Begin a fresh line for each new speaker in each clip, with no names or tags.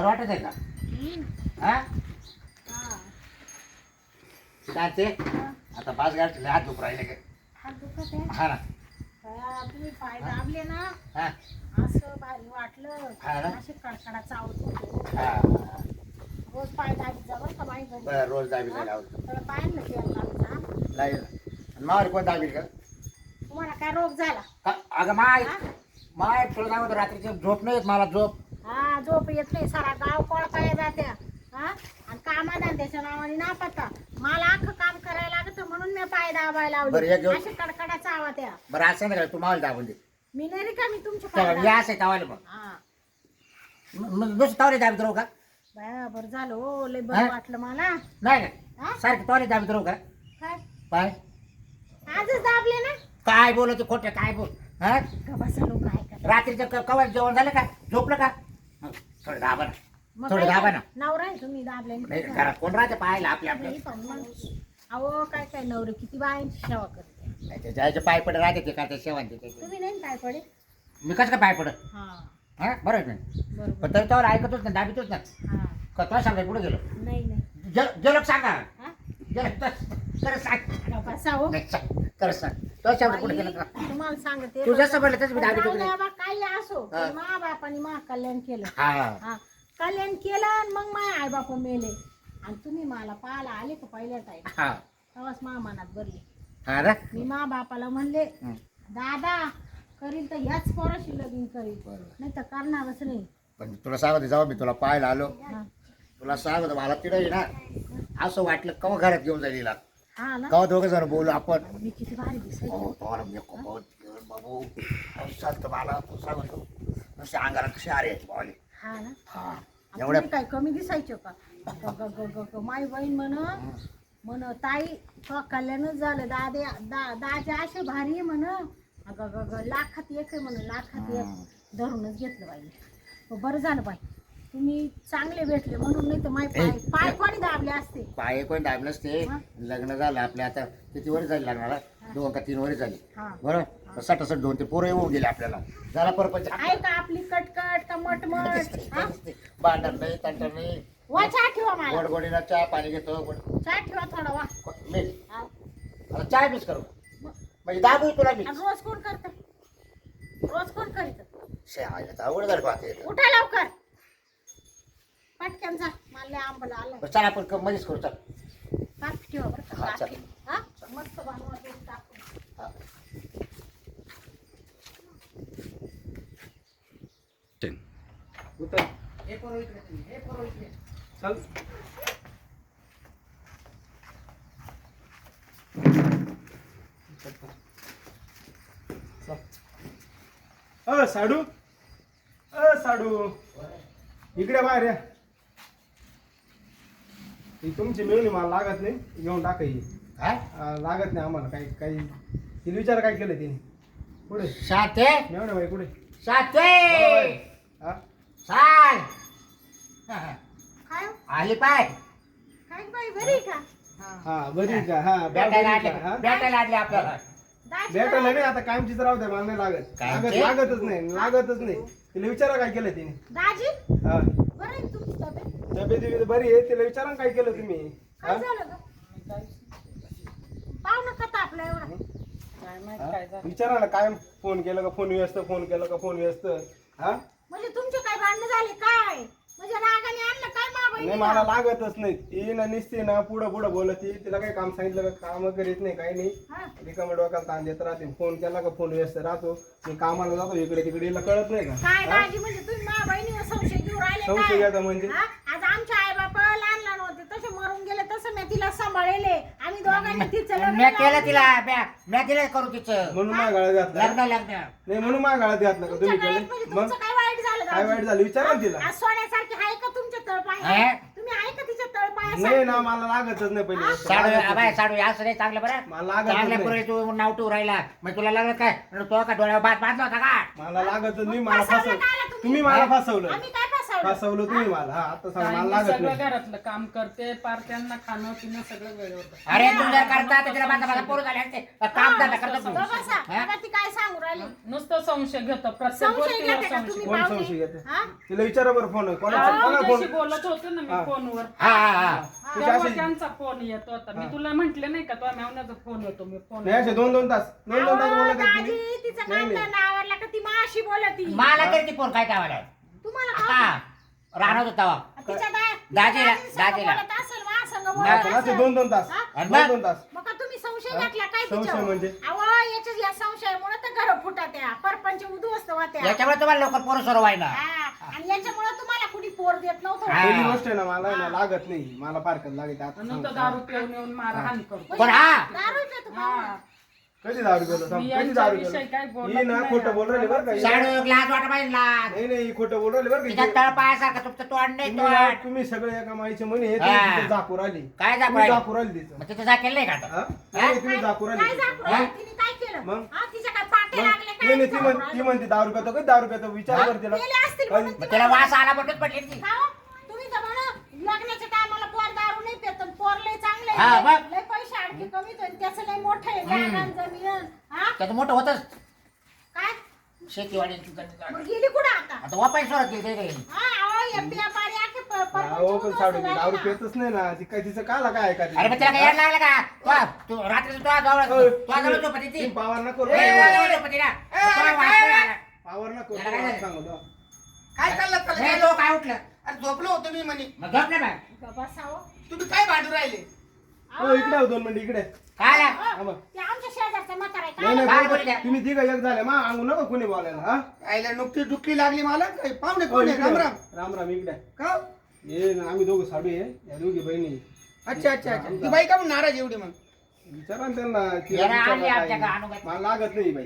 बरं वाटत आहे का? हा. काय ते. आता पाच गाडी हात दुख राहिले काय
हात दुखत आहे?
हा ना.
तुम्ही पाय दाबले ना
हा.
असं भारी वाटलं
हा ना?
असे कडकडा चावत होते.
हा.
रोज पाय दाबी का बाई घरी.
बरं रोज दाबी जायला आवडतं.
तर पायांना तेल लावता
जाईल आणि मावर कोण दाबील का?
तुम्हाला काय रोग झाला?
का- अगं माय
हा?
माय तुला काय म्हणतो रात्रीची झोप नाही येत मला झोप.
हा झोप येत नाही सारा गाव कोळपाया जात्या हा? आणि कामाधंद्याच्या नावाने ना पत्ता मला अख्खं काम करायला लागतं म्हणून मी पाय दाबायला
बरं, एक
लावले कडकडा चावा त्या
बरं असं नाही का तू मावली दाबून दे
मी नाही रे का मी तुमच्या पाय
चला
दाब-
या असं तावाले मग.
हा.
मग तावले का?
बाया बरं झालं हो लय
हा?
बरं वाटलं मला.
नाही
हा?
का सारखे तावले दाबीत राहू का?
काय?
काय
आजच दाबले ना?
काय बोलत खोटं काय बोल हा?
का बसा लोक ऐकत
रात्रीचं क- कवा जेवण झालं का? झोपलं का? हं, थोडं दाबा ना.
मग
थोडं
काय
दाबा ना.
नवरा आहे तुम्ही दाबले
नाही घरात कोण राहते पाहायला आपल्या? आपल्या.
नाही अहो काय काय नवरे किती बायांची सेवा करते.
जायचे पाय पडे राहते ते का ते ते ते-
तुम्ही नाही ना काय पडे?
मी कसं काय पाय पडत
हा.
हा? बरं आहे नाही?
बरोबर.
पण तरी त्यावर ऐकतोच ना दाबीतोच ना
हा.
का तुला सांगाय पुढे गेलो?
नाही नाही.
ज- जलक सांगा?
हा?
जलक तर सांग.
का बसा हो.
नाही सांग. तर सांग. तो शब्द गेला का?
तुम्हाला सांगते
तू जसं म्हणलं तसं मी
जाऊ बा, काही असो. मा बापाने मा कल्याण केलं.
हा.
हा. कल्याण केलं आणि मग माय आई बाप मेले. आणि तुम्ही मला पाहायला आले का पहिल्या टाईम
हा.
तेव्हाच मा मनात भरली.
हा ना?
मी मा बापाला म्हणले
हं.
दादा करील तर ह्याच पोराशी लगीन करील.
बरोबर.
नाही तर करणारच नाही.
पण तुला सांगत जेव्हा मी तुला पाहायला आलो
हा.
तुला सांगत मला तिथे ना असं वाटलं कवा घरात घेऊन जाईल हिला.
हा ना
दोघं जण बोलू आपण?
मी किती भारी दिसायची
हो, पोरं मी खूप बहुत प्युअर बाबू. चालतं मला तू सांगतो नुसते अंगाला कशी आरे आहेत बावले.
हा ना?
हा
आणि
एवढ्या
तुम्ही काय कमी दिसायचे का? ग- ग- ग- ग- ग- माई बहीण म्हण म्हण ताई तो कल्याणच झालं. दादे दा दाजे असे भारी आहे म्हण. अगं ग- ग- लाखात एक आहे म्हण लाखात एक. धरूनच घेतलं बाई. हो, बरं झालं बाई. तुम्ही चांगले भेटले म्हणून नाही तर माय पाय
ए,
पाय कोणी दाबले असते?
पाय कोण दाबलंच ते.
हा.
लग्न झालं आपल्या आता किती वर झाली लग्नाला? दोन का तीन वर झाली.
हा.
बरं? सट सट दोन ते पोरं येऊन गेले आपल्याला. झाला परपंच
आहे का आपली कटकट का मटमट? हा?
भांडण नाही तंटण नाही.
वा चहा ठेवा मला.
गोडगोडीला चहा पाणी घेतो. गोड
चहा ठेवा थोडा वा.
मी
हा.
आता चहा बीच करू. म्हणजे दाबू तुला मी
आणि रोज कोण करत? रोज कोण करीत?
शे आईला तर अवघड झालं पाहते.
उठा लवकर. पटकन जा. मला लय आंबला आलाय
बरं, चल आपण क- मध्येच करू चल.
ठेवा बरं का
हा.
हा? मस्त बनवा दूध टाकून.
हा.
उतर.
हे हे.
चल. अ साडू. अ साडू. इकडे बाहेर या. ही तुमची मिळून मला लागत नाही घेऊन टाका ही.
हा?
आ, लागत नाही आम्हाला काही काही. तिने विचार काय केलं तिने. कुठे?
शाते
मेवण्या बाई कुठे?
शाते
हा
चाल
काय हो?
आली पाय.
काय बाई बरी आहे का?
हा बरी आहे का? हा बरी
भेटायला
आहे
आले
का? हा?
भेटायला आले आपल्याला.
दाजी
भेटायला
बरं
नाही आता कायमचीच राहू द्या मला नाही लागत.
कायमची?
लागत लागतच नाही लागतच नाही. तिला विचारा काय केलं तिने.
दाजी?
हा.
बरं आहे तुमची तब्येत
तब्येत बिब्येत बरी आहे? तिला विचारा ना काय केलं तुम्ही.
काय? झालं ग? पाहू नका तापला एवढा.
हा? विचारा ना काय फोन केलं का फोन व्यस्त फोन केलं का फोन व्यस्त. हा?
म्हणजे तुमचे काय भांडणं झाले काय? म्हणजे रागाने आणलं काय मा
नाही मला लागतच नाही. ती ना निसते ना पुढं पुढं बोलत. ती तिला काही काम सांगितलं का? काम करीत नाही काही नाही.
हा.
रिकाम्या डोक्याला ताण देत राहते. फोन केला का फोन व्यस्त राहतो. मी कामाला जातो इकडे तिकडे हिला कळत नाही का?
काय
हा?
दाजी म्हणजे तुम्ही संशय घेऊन राहिले
संशय
काय?
घ्यायचा म्हणजे?
हा? आज आमचे आई बाप लहान लहान होते तसे मरून गेले तसं मी तिला सांभाळले. आम्ही दोघांनी तिचं लग्न
मी केलं
लावून
तिला करू तिचं.
म्हणून माझ्या गळ्यात घातलं
लग्न लग्न.
नाही म्हणून माझ्या गळ्यात घातलं का?
तुमच्या
तुम्ही
गळ्यात म्हणजे
केलं मग?
तुमचं काय वाईट झालं
काय
दाजी?
वाईट झालं? विचारा ना तिला.
आज सोन्यासारखी आहे का तुमच्या तळपाय
हे?
तुम्ही आहे का तिच्या तळपाय
नाही ना मला लागतच नाही पहिले.
साडू
लागतच
अबाय
नाही.
साडू असं नाही चांगलं बरं.
मला लागतच
चांगल्या
नाही.
पुरे तू नाव टू राहिला. मग तुला लागत काय? तो का डोळ्यावर बात बांधला होता का?
मला लागतच नाही मला
फसवलं तुम्ही?
तुम्ही मला फसवलं.
आम्ही काय फसवलं
तुम्ही मला? हा आता सांग मला
काय मी
लागत
सगळं
नाही.
घरातलं काम करते पार त्यांना खाणं पिणं सगळं वेळेवर
अरे तू जर करता तर तिला माझा पोरं झाले असते. काम
हा,
धंदा करतो तू
बसा.
हा?
काय सांगू राहिली?
नुसतं संशय घेतो प्रत्येक
संशय
गोष्टीवर
घेता का
संशय.
तुम्ही
कोण
पाहुणे?
संशय घेतं?
हा?
तिला विचारा बरं फोन कोणाचा
हा, तुझ्याशी बोलत होते ना
हा.
मी फोनवर.
हा हा हा.
अशी-
त्यांचा फोन येत होता. मी तुला म्हंटले नाही का तुझ्या मेवण्याचा फोन येतो मी फोन
नाही असे दोन दोन तास दोन दोन तास
अहो,
बोलत आहेत
दाजी,
तुम्ही.
तिचं
नाही,
का ती माशी बोलती?
मला तरी ती फोन काय टावायला
तुम्हाला
हा
काय?
राहणार होता वा.
तिच्या दा-
दाजीला-
तिच्या दाजीसंग
दाजीला.
बोलत असेल, माझ्यासंग बोलत
नाही,
पण असे
असेल.
दोन दोन तास
हा?
आणि
दोन
मग?
दोन तास
मग का तुम्ही संशय
हा?
घातला काय
संशय
तिच्यावर?
म्हणजे?
अहो या संशयामुळे तर घर फुटत या परपंच उद्ध्वस्त होत्या
याच्यामुळे तुम्हाला लवकर पोरं
हा, आणि याच्यामुळे तुम्हाला कुणी पोर देत नव्हतं
हा.
पहिली गोष्ट आहे ना मला आहे ना लागत नाही मला फारकत लागत आता
नुसतं
सांगतो.
दारू पिऊन येऊन मारहाण करतो
पण हा
दारू?
हा
कधी दारू
मी
कधी दारू
यांच्याविषयी बोलत
ही ना
नाही.
खोटं बोल राहिली बरं का ही
लाज वाट पाहिजे लाज
नाही नाही ही खोटं बोल राहिली बरं
तिच्या
का
तळ पायासारखं तुमचं तोंड नाही
तुम्ही ना-
तोंड
तुम्ही सगळे एका माईचे म्हणे हे
हा.
तुम्ही झाकूर आली
काय
तुम्ही झाकूर आली तिचं
मग तिथं जाकेल नाही का आता?
हा? नाही, तुम्ही झाकूर आली
काय आली? तिने केलं
मग?
हा, तिच्या काय पाटे
मग?
लागले
नाही
काय
नाही, ती
झाकूर
म्हण-
आली?
ती म्हणते दारू पितो कधी दारू पितो विचार कर तिला
केले असतील
काय-
म्हणून
मग तिला वास आला म्हणून पडली ती?
तुम्ही तर म्हणा लग्नाच्या टायमाला पोर दारू नाही पित पण पोर लय चांगलं
हा, मग?
लय आणखी कमी होईल. त्याचं लय मोठं आहे. जागान जमीन. हा?
त्याचं मोठं होतच.
काय?
शेतीवाडी
मग गेली कुठं आता?
आता वापाय सोडत गेली ते काही.
हा अहो या व्यापारी आखे प- परपंच
अहो पण
उद्ध्वस्त
साडू
झाले
दारू
ना.
पितच नाही ना. ती काय तिचं काला काय ऐका
अरे मग तिला काय याड लागलं का? तो- तू रात्री तू जवळ तू जवळ झोपत ती
पावर नको
ए, तू जवळ झोपत ना तुला वास नाही आला.
पावर
काय झालं?
सांगतो.
काय चाललं
हे काय उठलं?
अरे झोपलो होतो मी म्हणे.
मग झोप नाही बाय
ग बसावं.
तुम्ही काय भांडू राहिले?
हो इकडे हो दोन मिनिट इकडे
काय आला?
अहो,
बघ.
ते आमच्या शेजारचा म्हातारा आहे.
नाही
काय
नाही
काय
बोल-
बोलल्या?
तुम्ही तिघ एक झाले मा अंगू नको कोणी बोलायला हा
आईला नुकती डुकली लागली मला काय पाहुणे
हो,
कोण आहे
इकडे.
राम राम
राम राम इकडे
का
ये ना, आम्ही दोघं साडू आहे या दोघी बहिणी
अच्छा अच्छा अच्छा ती बाई का म्हणून नाराज एवढी मग
विचारा ना त्यांना विचारा
आली. आमच्या.
मला लागत नाही बाई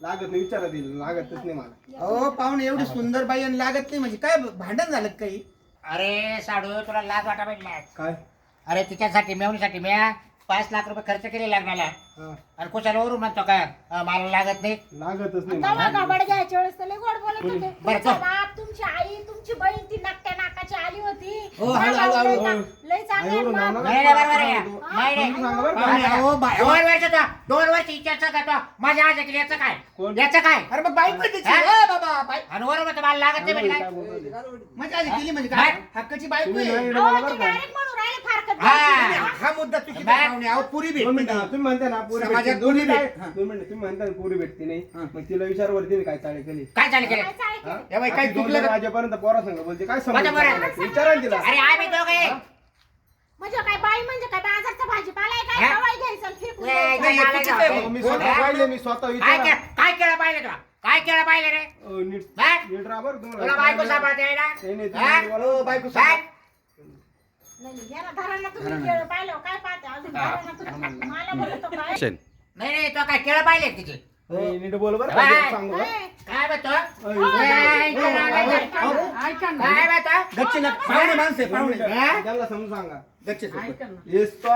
लागत नाही विचारा तिला लागतच नाही मला
अहो पाहुणे एवढी सुंदर बाई आणि लागत नाही म्हणजे काय भांडण झालं का काही
अरे साडू तुला लाज वाटा पाहिजे लाज.
काय
अरे तिच्यासाठी मेवणीसाठी मी पाच लाख रुपये खर्च केले लग्नाला. आणि कुशाला वरून म्हणतो काय अं, मला लागत नाही
लागतच नाही
तेव्हा
मला
गाबाड घ्यायच्या वेळेस तर लय गोड बोलत
कोणी?
होते
बरं,
तुमचा
चल.
बाप तुमची आई तुमची बहीण ती नाकट्या नाकाची आली होती
हो,
हा, लय
हळू.
चा- लय चांगलं
आई वरून
आहे
नाव
बाप.
नाही नाही बरोबर आहे? नाही नाही
समजून सांगा बरं का?
पाहुणे,
अहो, बाय-
दोन दोन वर्ष इच्छा करतो माझ्या आज याचं काय
कोण?
याचं काय
अरे मग बाई पण त्याची
हा?
ए बाबा बाई
आणि वरून म्हणतो मला लागत नाही म्हणजे
काय
काय
बोलू राहिले?
मजा आली केली म्हणजे काय
काय?
हक्काची बायको
तुम्ही
आहे
नाही इकडे
अहो,
बोला
ते
बरं का
direct म्हणून राहिले फारकत
हा.
मुद्दा चुकीचा
बाय.
पाहुणे अहो पुरी
दोन मिनिटं हा. तुम्ही म्हणता ना पुरी
समाजात
भेटते. दोन्ही
पुरी
काय
भेट- हा.
दोन मिनिटं तुम्ही म्हणता ना पुरी भेटते नाही
हा.
मग तिला विचार वरती काय चाळे केली
काय चालू केलं
केले?
हा?
या बाई, काय
दोन
चुकलं का?
वाजेपर्यंत पोरा संग बोलते काय. विचारा ना तिला
अरे आम्ही दोघे
म्हणजे काय बाई म्हणजे काय बाजारचा भाजीपाला आहे काय
हा?
हवाई घ्यायचं आणि फेकून
ए,
द्यायचं.
काय
नाही,
झालं
चुकीचं
का?
आहे.
अहो, मी स्वतः
हा?
पाहिले मी स्वतः
काय
विचारा
के- काय केलं पाहिलं तुला काय केलं पाहिलं रे
नीट
हा?
नीट राहा बरं तुम्हाला.
तुला बायको सांभाळता येईना?
नाही, नाही, तुम्ही
हा?
बोला.
हो, बायको
काय?
नाही, नाही
तो काय तिचे
नीट बोल बरं? सांगू बरं.
काय काय
पाहुणे माणसं पाहुणे.
मिनिटं.
हा?
त्यांना समजून सांगा.
गच्ची सोबत.
ऐका ना.
हेच तो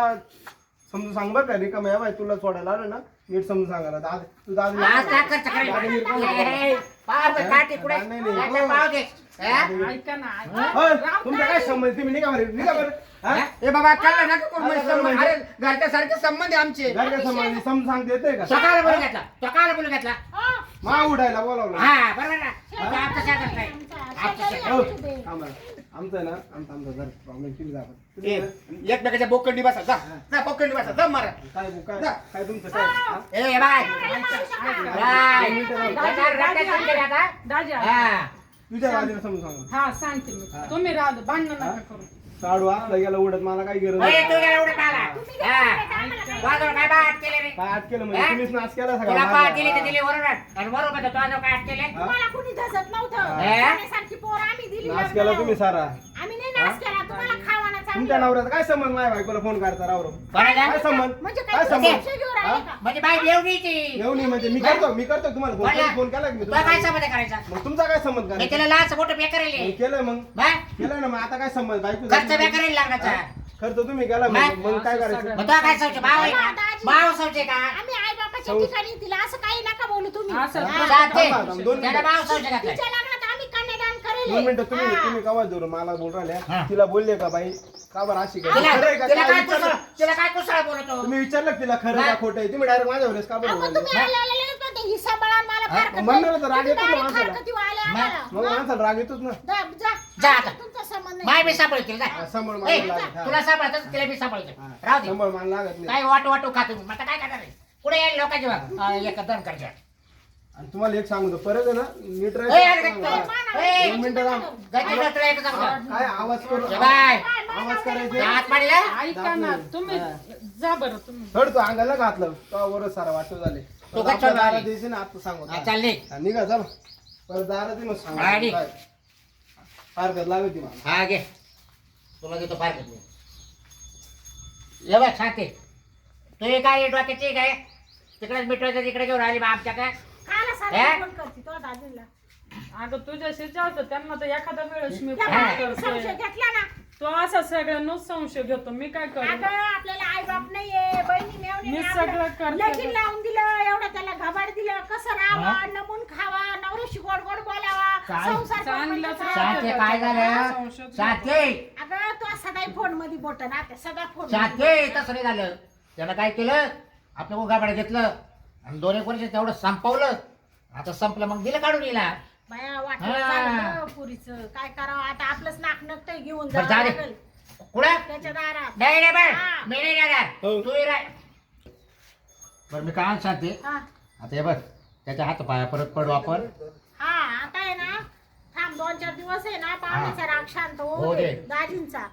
समजून सांग बरं का रिकाम या बाई तुला सोडायला आलं ना नीट समजून सांगा ना. आज तू दादी
आज काय? पाव दे, काठी कुठे?
नाही, नाही.
याचा पाव दे हा?
ऐका ना ऐका.
होय, तुमचा काय संबंध? तुम्ही निघा बरं निघा बरं. हा?
ए बाबा कळलं ना करू
आता
संबंध?
म्हणजे?
अरे घरच्या सारखे संबंध आहे आमचे.
घर काय संबंध समजून सांगता येते का?
सकाळला बोलून घेतला. सकाळला बोलून घेतला.
हा,
मा उठायला बोलावलं.
हा बरोबर ना? तो. आमचा-
आमचा शेजारी
हो. थांबा. आमचं आहे ना आमचा आमचा जर प्रॉब्लेम किती
ए,
तुम्ही
एकमेकाच्या बोकंडी बसा जा. जा बोकंडी बसा जा मारा.
काय काय काय तुमचं काय? हा?
ए बाय?
दाजी.
हा.
तुझ्या समजून सांगा.
हा सांगते मी. तुम्ही राहू दे, भांडण नका करू.
साडू असला गेला उडत मला काही गरज नाही.
हा. काय बात केले रे?
काय आठ केलं म्हणजे?
हा?
तुम्हीच नाच केला सगळा माझा.
केले
तुम्हाला कुणी धसत नव्हतं.
हा?
पोर आम्ही दिली
नाच. केला तुम्ही सारा.
आम्ही नाही नाच केला. तुम्हाला खावाना
तुमच्या
चांगलं
नवऱ्याचा काय संबंध माझ्या बायकोला फोन करता राव?
कोणाला?
काय संबंध?
म्हणजे
काय
काय तुम्ही
संबंध?
संशय घेऊन राहिले का?
म्हणजे
येऊ नाही म्हणजे मी करतो मी करतो तुम्हाला फोन. केला की मी तुम्हाला? मग तुमचा काय संबंध
मी करेल
मग केलंय ना मग आता काय संबंध? बायको
खर्च बे करेल लागण्याचा
खर्च तुम्ही केला. मग मग काय करायचं?
मग तुला काय संशय भाव आहे का? भाव संशय का?
आम्ही आई बापाच्या
सौ-
ठिकाणी तिला असं काही नका बोलू तुम्ही.
असं
दोन
त्याला भाव संशय घातलाय
तिच्या लग्नात आम्ही कन्यादान
दोन मिनिटं तुम्ही तुम्ही कवा धरून मला बोल. राहिल्या तिला बोलले का बाई? का बरं अशी काय
तिला
खरं आहे का?
तिला
काय
काय
विचारलं?
तिला काय कुसळ बोलतो?
तुम्ही विचारलं का तिला खरं का. खोटं आहे? तुम्ही डायरेक्ट माझ्या वेळेस का बरं
अहो,
बोलले?
तुम्ही आले आले लगेच म्हणते, ही सांभाळा मला फारकत
मग म्हणणार तर राग
तुम्ही
येतो ना
direct
माणसाला.
फारकती वाले
मग-
आम्हाला.
मग माणसाला राग येतोच ना.
जा जा.
जा आता. माय
नाही
मी सांभाळते जा
हा, सांभाळ
ए,
मला लागत हा.
तुला सांभाळत तिला मी सांभाळते
हा.
राहू दे.
सांभाळ मला लागत नाही.
काय वाटू वाटू खातो मी. आता काय करणार आहे? पुढे येईल लोकांची बाब एक दन करच्या
आणि तुम्हाला एक सांगतो परत आहे ना नीट
ए, अरे,
राहायचं.
काय-
हा.
ए,
दोन मिनिटं थांब.
गच्ची रचला एक चांगला.
काय आवाज करू?
ए, बाय.
आवाज करायचे?
हात पाडला.
ऐका ना तुम्ही जा बरं तुम्ही.
थोड तू अंगाला घातलं तो वर सारा वाटू झाले.
तो
दारात
नाही.
द्यायचे ना आता सांगू
हा, चाल निघ.
हा, निघा चल परत दारात येऊन सांगू.
आणि?
काय फारकत लागते मला.
हा घे. तुला देतो फार मी. ये बघ सांगते. तू हे काय डोक्याची काय तिकडेच मिटवायचं तिकडे घेऊन आली मग आमच्या काय?
काला
हे?
सारखं फोन करते तो दाजीला
अगं तुझ्याशी जास्त त्यांना तर एखादा वेळेस मी
त्या
फोन
बाईने संशय
करते
घेतला ना.
तो असा सगळ्यांनाच संशय घेतो मी काय करू?
अगं आपल्याला आई बाप नाहीये बहिणी
मी
मेवणी
सगळं करते.
लगीन लावून दिलं एवढं त्याला घबाड दिलं. कसं राहावा नमून खावा नवऱ्याशी गोड गोड बोलावा
काय?
संसार
झालं शांते
अगं तो सदाई फोनमध्ये बोट ना सदा फोन
शांते तसं नाही झालं. त्यानं काय केलं? आपलं गाबाड घेतलं. आणि दोन एक वर्ष तेवढं संपवलं. आता संपलं मग दिलं काढून येला
बाया वाटलं
हा.
झालं पुरीचं. काय करावं? आता आपलंच नाक नकटं घेऊन
बरं,
जावं
जा रे.
लागेल.
कुठं?
त्याच्या दारात.
नाही रे बाय.
हा.
मी नाही जाणार.
हो.
तू राह बरं मी काय
हा.
आता हे बघ. त्याच्या हात पाया परत पडू आपण
हा आता आहे ना थांब दोन चार दिवस आहे ना पाहुण्याचा राग शांत
हो
होऊ
दे.
दे दाजींचा.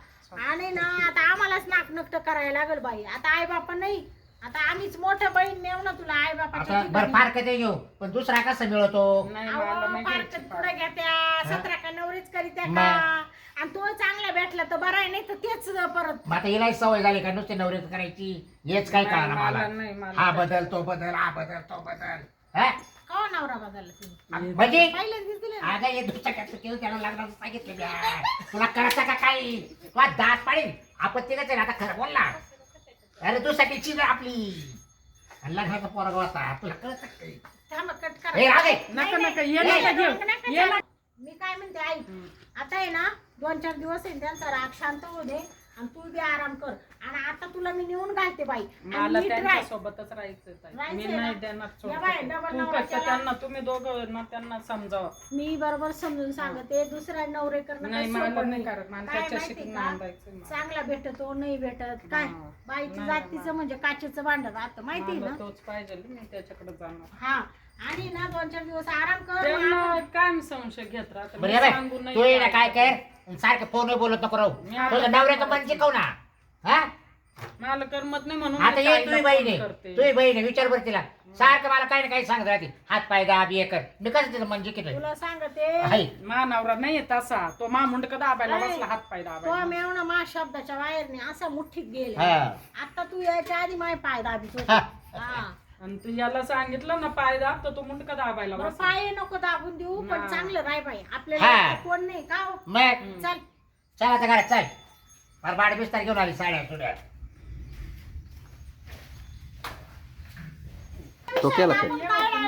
आणि ना आता आम्हालाच नाक नकट करायला लागेल बाई. आता आई बापा नाही. आता आम्हीच मोठं बहीण नेऊ ना तुला आई बापाच्या
आता बरं घेऊ. पण दुसरा कसा मिळवतो
नाही मला नाही घ्यायची
पुढे घेत्या सतरा का नवरीच करीत्या का?
मग.
आणि तो चांगला भेटला तर बरं आहे नाही तर तेच परत.
मग आता हिलाही सवय झाली का नुसते नवरे करायची? हेच काय
नाही,
कळणार
मला
मला.
नाही, मला
हा. बदल तो बदल हा बदल तो बदल. हा?
नवरा तुम्ही.
म्हणजे
पहिल्यांदाच दिले ना.
अगं हे दुसऱ्या केलं त्याला लग्नाचं सांगितलं म्या. तुला कळतं का काही? तुला दात पाडील. आपण तिघच आहे ना, आता खरं बोल ना अरे तू साठी आपली. आणि लग्नाचा पोरगा होता. तुला कळत काही?
थांबा, कट करा.
हे राधे
नाही,
नका नका.
नाही,
ये
नाही,
नका
नाही,
घेऊ.
नका
ये
करा. मी काय म्हणते आई आता आहे ना दोन चार दिवस आहे त्यांचा राग शांत होऊ दे आणि तू बी आराम कर. आणि आता तुला मी नेऊन घालते बाई आणि
मला
नीट
त्यांच्या
राह.
सोबतच राहायचं ताई. मी
राहायचंय
नाही
ना?
देणार
या बाई,
सोडून.
डबल
तू
नवरा
फक्त
केला.
त्यांना तुम्ही दोघं ना त्यांना समजावा
मी बरोबर समजून सांगते दुसऱ्या नवरे करणं
नाही
काही
मला
सोपं
नाही
नाही.
करत मला
काय
त्याच्याशी
माहिती का?
नांदायचं मला.
चांगला भेटतो नाही भेटत काय
हा.
बाईची
नाही,
जातीचं
नाही.
म्हणजे काचेचं भांडण आता माहिती आहे
मला
ना
तोच पाहिजे मी त्याच्याकडे जाणार
हा आणि ना दोन चार दिवस आराम कर मग
त्यांना
आपण-
काय संशय घेत राहत
बरं हे बघ, तू ये ना काय कर सारखं फोन बोलत नको राहू
मी
नवऱ्याचं मन शिकव ना हा?
मला करमत नाही म्हणून
आता
मी
ये
ताईला
तुझी
फोन
बहीण आहे
करते.
तुझी बहीण आहे विचार बरं तिला. सारखं मला काही ना काही सांगत राहते. हात पाय दाब हे कर. मी कसं तिचं मन जिंकत
तुला सांगते.
आहे.
मा नवरा नाही तसा तो मा मुंडक दाबायला
नाही.
बसला हात पाय
तो
दाबायला
मेवणं मा शब्दाच्या बाहेरने असा मुठ्ठीत गेले
हा.
आता तू यायच्या आधी माय पाय दाबीत होती.
हा.
हा.
आणि तू याला सांगितलं ना पाय दाब तर तो मुंडका दाबायला
बरं,
बसला?
पाय नको दाबून देऊ पण
हा.
चांगलं राय बाई.
हा.
आपल्याला कोण नाही का हो?
मग?
चल.
चल आता घरात चल. फार बाड बिस्तार घेऊन आली साड्या सुड्या.
तो केला
काय